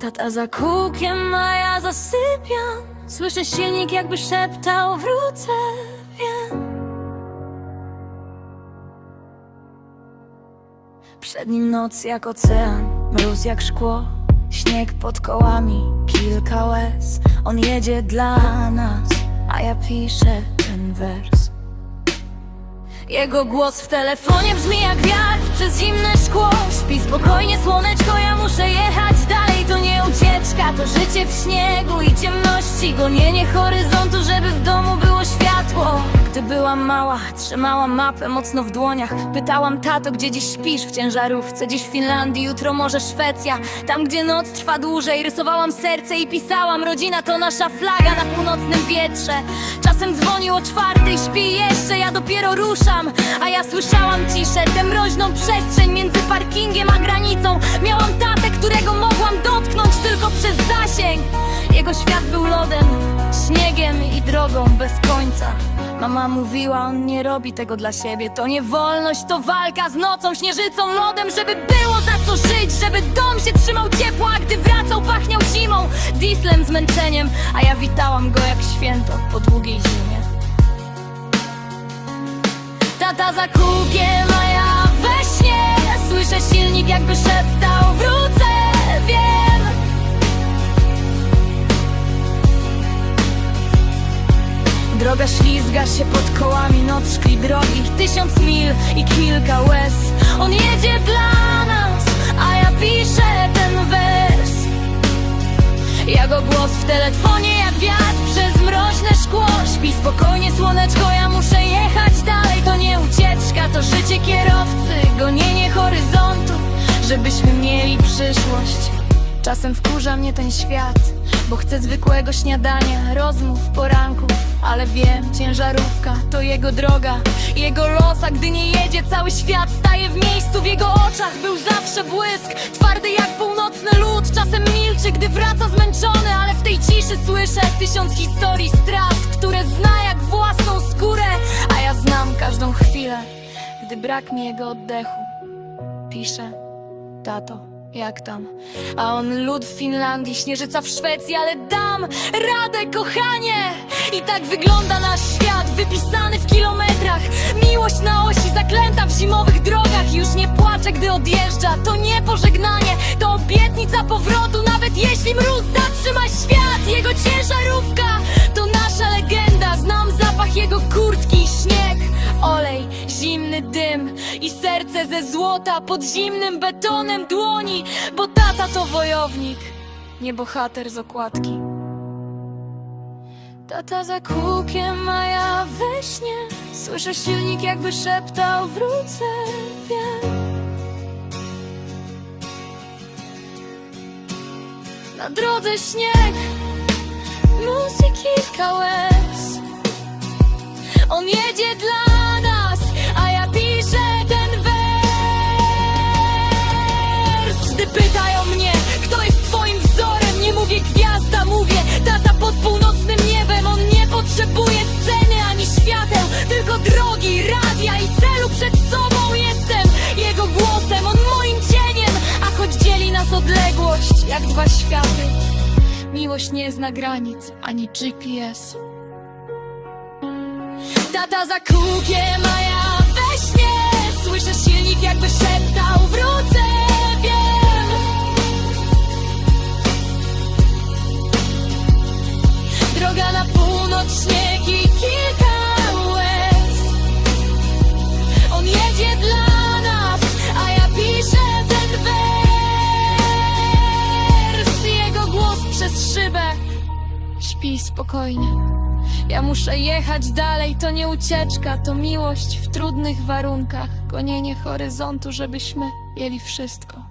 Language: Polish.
Tata za kółkiem, a ja zasypiam. Słyszę silnik jakby szeptał Wrócę, wiem. Przed nim noc jak ocean, mróz jak szkło Śnieg pod kołami, kilka łez. On jedzie dla nas, a ja piszę ten wers Jego głos w telefonie brzmi jak wiatr przez zimne szkło. Śpi spokojnie słoneczko, ja muszę jechać dalej. To nie ucieczka, to życie w śniegu i ciemności. Gonienie horyzontu, żeby w domu było światło. Gdy byłam mała, trzymałam mapę mocno w dłoniach. Pytałam tato, gdzie dziś śpisz? W ciężarówce Dziś w Finlandii, jutro może Szwecja. Tam, gdzie noc trwa dłużej Rysowałam serce i pisałam. Rodzina to nasza flaga na północnym wietrze. Czasem dzwonił o czwartej, śpi Dopiero ruszam, a ja słyszałam ciszę. Tę mroźną przestrzeń między parkingiem a granicą. Miałam tatę, którego mogłam dotknąć tylko przez zasięg. Jego świat był lodem, śniegiem i drogą bez końca. Mama mówiła, on nie robi tego dla siebie. To nie wolność, to walka z nocą, śnieżycą, lodem. Żeby było za co żyć, żeby dom się trzymał ciepło A gdy wracał, pachniał zimą, dieslem, zmęczeniem A ja witałam go jak Za kółkiem, a ja we śnie. Słyszę silnik jakby szeptał Wrócę, wiem. Droga ślizga się pod kołami Noc szkli drogi Tysiąc mil i kilka łez. On jedzie dla nas A ja piszę ten wers jego głos w telefonie jak wiatr przez mroźne szkło. Śpi spokojnie słoneczko, ja muszę jechać dalej. To nie ucieczka, to życie kierowcy. Gonienie horyzontu, żebyśmy mieli przyszłość. Czasem wkurza mnie ten świat Bo chcę zwykłego śniadania, rozmów, Ale wiem, ciężarówka to jego droga Jego los, a gdy nie jedzie cały świat Staje w miejscu, w jego oczach był zawsze błysk Twardy jak północny lód, czasem milczy Gdy wraca zmęczony, ale w tej ciszy słyszę Tysiąc historii z tras, które zna jak własną skórę. A ja znam każdą chwilę, gdy brak mi jego oddechu Piszę, tato, jak tam? A on lód w Finlandii, śnieżyca w Szwecji, ale dam radę, kochanie! I tak wygląda nasz świat, wypisany w kilometrach Miłość na osi, zaklęta w zimowych drogach Już nie płaczę, gdy odjeżdża, to nie pożegnanie To obietnica powrotu, nawet jeśli mróz zatrzyma świat Jego Ze złota pod zimnym betonem dłoni Bo tata to wojownik, nie bohater z okładki. Tata za kółkiem, a ja we śnie. Słyszę silnik jakby szeptał Wrócę, wiem. Na drodze śnieg Mróz i kilka łez On jedzie dla jak dwa światy. Miłość nie zna granic, ani GPS Tata za kółkiem, a ja we śnie. Słyszę silnik jakby szeptał Wrócę, Śpi spokojnie ja muszę jechać dalej, to nie ucieczka, to miłość w trudnych warunkach, gonienie horyzontu, żebyśmy mieli wszystko.